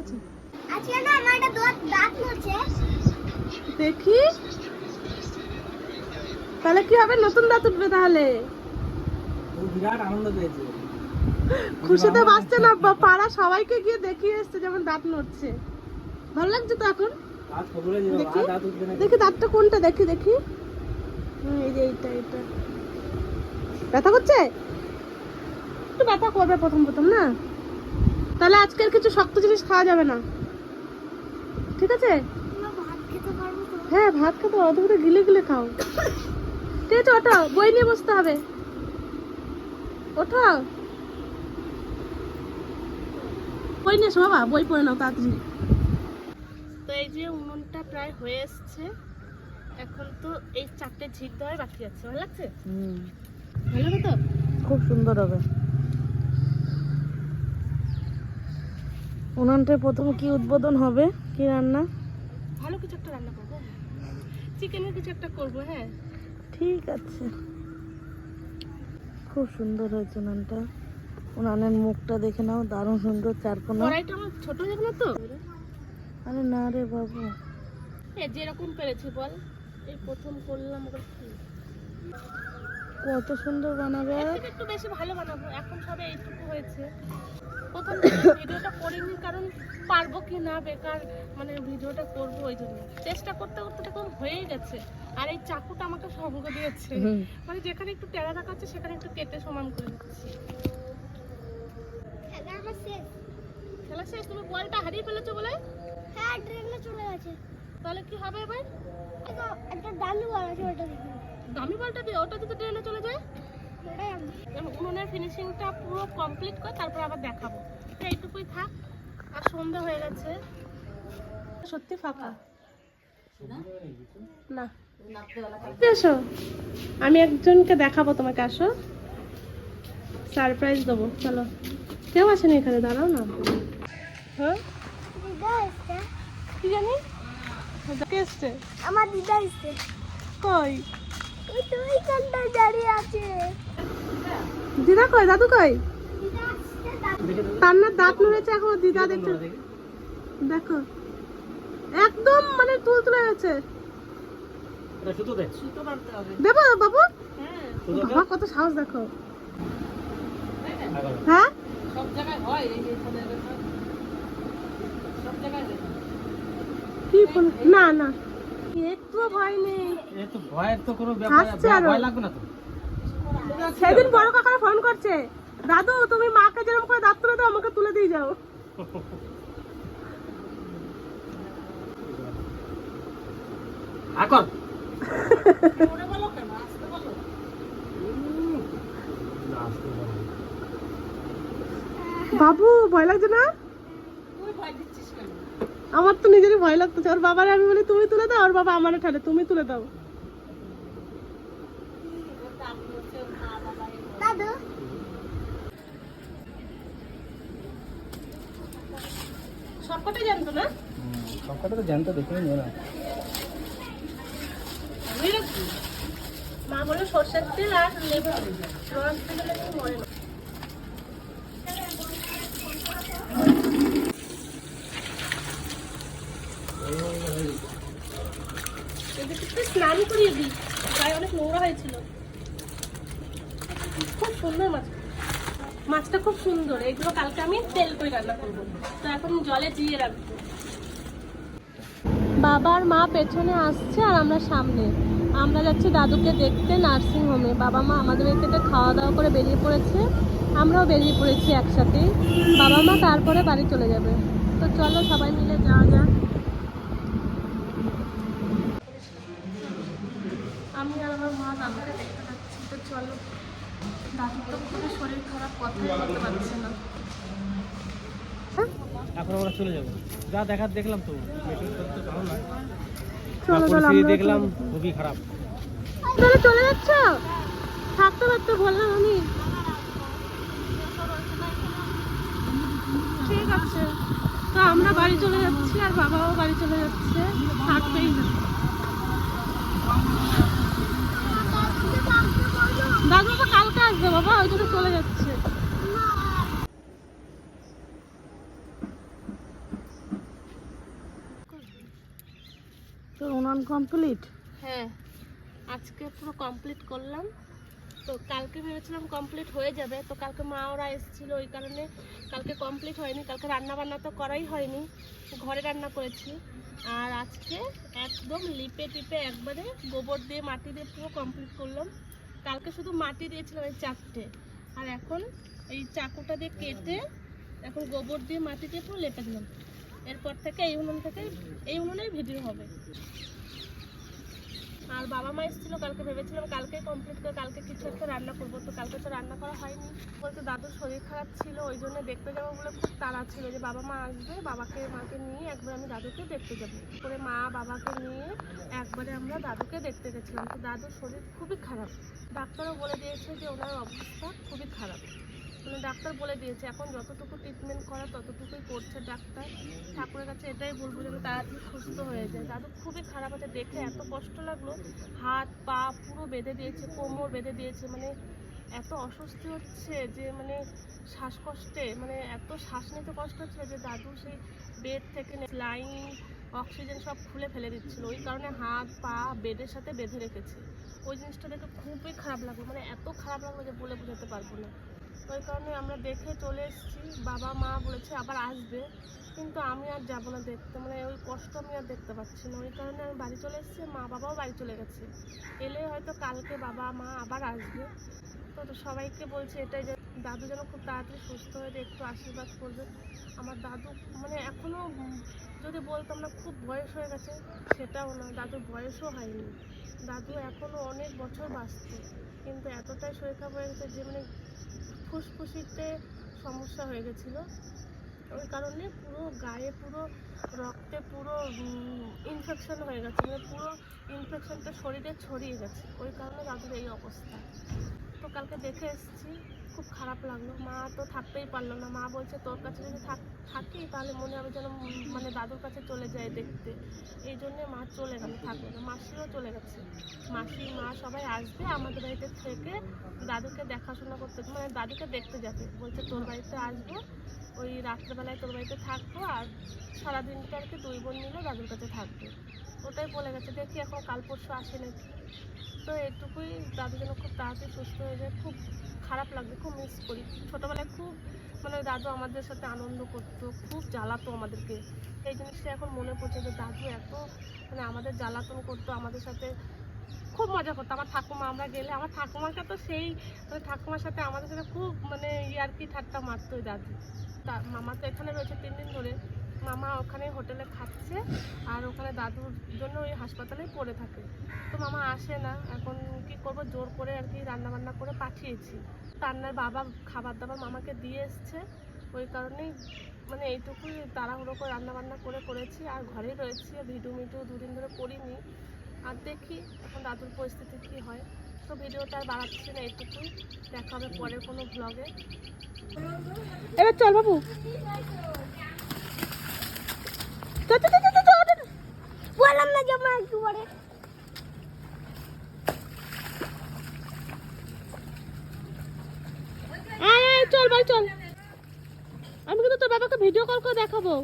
আছে আজকে না আমার একটা দাঁত দাঁত নড়ছে। দেখি। তাহলে কি হবে? নতুন দাঁত উঠবে তাহলে? ও বিরাট আনন্দ পেয়েছে। খুশিতে বাঁচছে না বা পাড়া সবাইকে গিয়ে দেখিয়ে এসছে যেমন দাঁত নড়ছে। ভালো লাগছে তো এখন? দেখি। দেখি দাঁতটা কোনটা দেখি দেখি। এই যে এইটা এইটা। ব্যথা করছে? একটু ব্যথা করবে প্রথম প্রথম না? তাহলে আজকের কিছু শক্ত জিনিস খাওয়া যাবে না। ঠিক আছে? আমরা ভাত খেতে পারব তো। হ্যাঁ ভাত খেতে অত করে গিলে গিলে খাও। ঠিক আছে ওঠো বই নিয়ে বসতে হবে। ওঠো। বই নিয়ে এসো বাবা বই পড়ে নাও তাড়াতাড়ি। তো এই যে উনুনটা প্রায় হয়ে এসছে। এখন তো এই চারটে ঝিক দেওয়াই বাকি আছে ভালো লাগছে? ভালো হবে তো? খুব সুন্দর হবে। উনানটায় প্রথম কি উদ্বোধন হবে? কি রান্না? ভালো কিছু একটা রান্না করব। চিকেনের কিছু একটা করব হ্যাঁ। ঠিক আছে। খুব সুন্দর হয়েছে উনানটা। উনানের মুখটা দেখে নাও দারুণ সুন্দর চারকোনা। কড়াইটা আমার ছোট হয়ে না তো। আরে না রে বাবু। এ যেরকম পেরেছি বল। এই প্রথম করলাম ওটা কি? কত সুন্দর বানাবে। একটু বেশি ভালো বানাবো। এখন সবে এইটুকু হয়েছে। প্রথম ভিডিওটা করিনি কারণ পারব কি না বেকার মানে ভিডিওটা করব ওই জন্য। চেষ্টা করতে করতে দেখুন হয়েই গেছে। আর এই চাকুটা আমাকে সঙ্গ দিয়েছে। মানে যেখানে একটু টেরা দেখাচ্ছে সেখানে একটু কেটে সমান করে দিচ্ছি খেলা শেষ। তুমি বলটা হারিয়ে ফেলেছো বলে? হ্যাঁ ট্রেনে চলে গেছে। তাহলে কি হবে এবার? একটা দামি বল আছে ওটা দামি বলটা দিয়ে ওটা যদি ট্রেনে চলে যায়? উনুনের ফিনিশিংটা পুরো কমপ্লিট করে তারপর আবার দেখাবো। এইটুকুই থাক, আর সন্ধ্যা হয়ে গেছে। সত্যি ফাঁকা? না। এসো। আমি একজনকে দেখাবো তোমাকে, আসো। সারপ্রাইজ দেবো, চলো। কেউ আসেনি এখানে, দাঁড়াও না। হ্যাঁ? কি জানি? আমার দিদা কই? দিদা কই? দাদু কই? দিদা আসছে দাদু। দেখে তো কান্নার দাঁত নড়েছে এখন দিদা দেখছে দেখো। একদম মানে তুল তুলে গেছে দেবো বাবু? বাবা কত সাহস দেখো। হ্যাঁ? কি না না। একটু ভয় নেই। এ তো ভয়ের তো কোনো ব্যাপার ভয় লাগবে না তো? সেদিন বড় কাকারা ফোন করছে দাদু তুমি মাকে যেরকম করে দাঁত তুলে দাও আমাকে তুলে দিয়ে যাও। আকর বাবু ভয় লাগছে না? আমার তো নিজেরই ভয় লাগতেছে। ওর বাবারে আমি বলি তুমি তুলে দাও ওর বাবা আমার ঠালে তুমি তুলে দাও। জানতো না? সবকটা তো জানতো দেখে নিও না মা বলে সর্ষের তেল আর লেবু। রস দিলে মরে না। স্নান করিয়ে দিই। গায়ে অনেক নোংরা হয়েছিল। খুব সুন্দর মাছ। মাছটা খুব সুন্দর। এগুলো কালকে আমি তেল করে রান্না করব। তো এখন জলে জিয়ে রাখব বাবার মা পেছনে আসছে আর আমরা সামনে। আমরা যাচ্ছি দাদুকে দেখতে নার্সিং হোমে বাবা মা আমাদের এখানে খাওয়া দাওয়া করে বেরিয়ে পড়েছে। আমরাও বেরিয়ে পড়েছি একসাথে বাবা মা তারপরে বাড়ি চলে যাবে। তো চলো সবাই মিলে যাওয়া যাক। আমি আর আমার মা দাদুকে দেখতে পাচ্ছি তো চলো। দাদুর তো খুবই শরীর খারাপ কথাই বলতে পারছে না। এখন আমরা চলে যাব। যা দেখার দেখলাম তো মেশিন ভালো আমরা দেখলাম খুবই খারাপ। তাহলে চলে যাচ্ছ? থাকতে পারতে বললাম আমি। ঠিক আছে। তো আমরা বাড়ি চলে যাচ্ছি আর বাবাও বাড়ি চলে যাচ্ছে। থাকবেই। না দাদু বাবা কালকে আসবে বাবা ওই জন্য চলে যাচ্ছে। তো কমপ্লিট হ্যাঁ আজকে পুরো কমপ্লিট করলাম। তো কালকে ভেবেছিলাম কমপ্লিট হয়ে যাবে তো কালকে মা ওরা এসেছিল ওই কারণে কালকে কমপ্লিট হয়নি। কালকে রান্না বান্না তো করাই হয়নি ঘরে রান্না করেছি। আর আজকে একদম লিপে টিপে একবারে গোবর দিয়ে মাটি দিয়ে পুরো কমপ্লিট করলাম। কালকে শুধু মাটি দিয়েছিলাম এই চারটে আর এখন এই চাকুটা দিয়ে কেটে এখন গোবর দিয়ে মাটি দিয়ে পুরো লেপে দিলাম। এরপর থেকে এই উনুন থেকে এই উনুনেই ভিডিও হবে। আর বাবা মা এসেছিল, কালকে ভেবেছিলাম কালকে কমপ্লিট করে কালকে কিছু একটা রান্না করব, তো কালকে তো রান্না করা হয়নি। বলতে দাদুর শরীর খারাপ ছিল, ওই জন্য দেখতে যাব বলে খুব তাড়া ছিল যে বাবা মা আসবে, বাবাকে, মাকে নিয়ে একবার আমি দাদুকে দেখতে যাব। করে মা বাবাকে নিয়ে একবারে আমরা দাদুকে দেখতে গেছিলাম। তো দাদুর শরীর খুবই খারাপ। ডাক্তারও বলে দিয়েছে যে ওনার অবস্থা খুবই খারাপ। মানে ডাক্তার বলে দিয়েছে, এখন যতটুকু ট্রিটমেন্ট করা, ততটুকুই করছে ডাক্তার। কাছে এটাই বলব যেন তাড়াতাড়ি সুস্থ হয়ে যায়। দাদু খুবই খারাপ আছে, দেখে এত কষ্ট লাগল। হাত, পা পুরো বেঁধে দিয়েছে, কোমর বেঁধে দিয়েছে মানে এত অস্বস্তি হচ্ছে যে মানে শ্বাসকষ্টে মানে এত শ্বাস নিতে কষ্ট হচ্ছে যে দাদু সেই বেড থেকে লাইন, অক্সিজেন সব খুলে ফেলে দিচ্ছিল। ওই কারণে হাত, পা বেডের সাথে বেঁধে রেখেছে। ওই জিনিসটা দেখে খুবই খারাপ লাগল মানে এত খারাপ লাগল যে বলে বোঝাতে পারব না। ওই কারণে আমরা দেখে চলে এসেছি। বাবা, মা বলেছে আবার আসবে। কিন্তু আমি আর যাব না দেখতে। মানে ওই কষ্ট আমি আর দেখতে পাচ্ছি না। ওই কারণে আমি বাড়ি চলে এসেছি, মা বাবাও বাড়ি চলে গেছে। এলে হয়তো কালকে বাবা, মা আবার আসবে। তো সবাইকে বলছে এটাই যে, দাদু যেন খুব তাড়াতাড়ি সুস্থ হয়ে একটু আশীর্বাদ করবে। আমার দাদু মানে এখনও যদি বলতাম না, খুব বয়স হয়ে গেছে, সেটাও না দাদুর বয়সও হয়নি। দাদু এখনও অনেক বছর বাঁচত কিন্তু এতটাই শরীর খারাপ হয়ে গেছে যে মানে ফুসফুসিতে সমস্যা হয়ে গেছিল। ওই কারণে পুরো গায়ে পুরো রক্তে পুরো ইনফেকশন হয়ে গেছে। মানে পুরো ইনফেকশনটা শরীরে ছড়িয়ে গেছে। ওই কারণে দাদুর এই অবস্থা। তো কালকে দেখে এসেছি, খুব খারাপ লাগল। মা তো থাকতেই পারল না। মা বলছে, তোর কাছে যদি থাক তাহলে মনে হবে যেন মানে দাদুর কাছে চলে যায় দেখতে। এই জন্যে মা চলে গেল থাকবে না। মাসিও চলে গেছে। মাসি, মা সবাই আসবে আমাদের বাড়িতে থেকে দাদুকে দেখাশোনা করতে মানে দাদুকে দেখতে যাবে। বলছে, তোর বাড়িতে আসব, ওই রাত্রেবেলায় তোর বাড়িতে থাকব আর সারাদিনটা আর কি দুই বোন মিলে দাদুর কাছে থাকবে। ওটাই বলে গেছে। দেখি এখন কাল পরশু আসে নাকি। তো এটুকুই, দাদু যেন খুব তাড়াতাড়ি সুস্থ হয়ে যায়। খুব খারাপ লাগবে, খুব মিস করি। ছোটোবেলায় খুব মানে দাদু আমাদের সাথে আনন্দ করতো, খুব জ্বালাতো আমাদেরকে। এই জিনিসটা এখন মনে পড়ছে যে দাদু এত মানে আমাদের জ্বালাতন করতো, আমাদের সাথে খুব মজা করতো। আমার ঠাকুমা, আমরা গেলে, আমার ঠাকুমাকে তো সেই মানে ঠাকুমার সাথে আমাদের সাথে খুব মানে ইয়ার্কি ঠাট্টা মারতো দাদু। তা, মামা তো এখানে রয়েছে তিন দিন ধরে। মামা ওখানে হোটেলে খাচ্ছে, আর ওখানে দাদুর জন্য ওই হাসপাতালেই পড়ে থাকে। তো মামা আসে না, এখন কি করব? জোর করে আর কি রান্না বান্না করে পাঠিয়েছি। রান্নার বাবা খাবার দাবার মামাকে দিয়ে এসছে, ওই কারণেই মানে এইটুকুই তাড়াহুড়ো করে রান্না বান্না করে করেছি, আর ঘরেই রয়েছি। ভিডিও মিডিও দুদিন ধরে করিনি। আর দেখি এখন দাদুর পরিস্থিতি কী হয়। তো ভিডিওটা আর বাড়াচ্ছি না এইটুকুই। দেখা হবে পরের কোনো ব্লগে এবার চল বাবু চল, চল, চল, চল, চল, চল, চল। বললাম না চল ভাই চল। আমি কিন্তু তোর বাবাকে ভিডিও কল করে দেখাবো।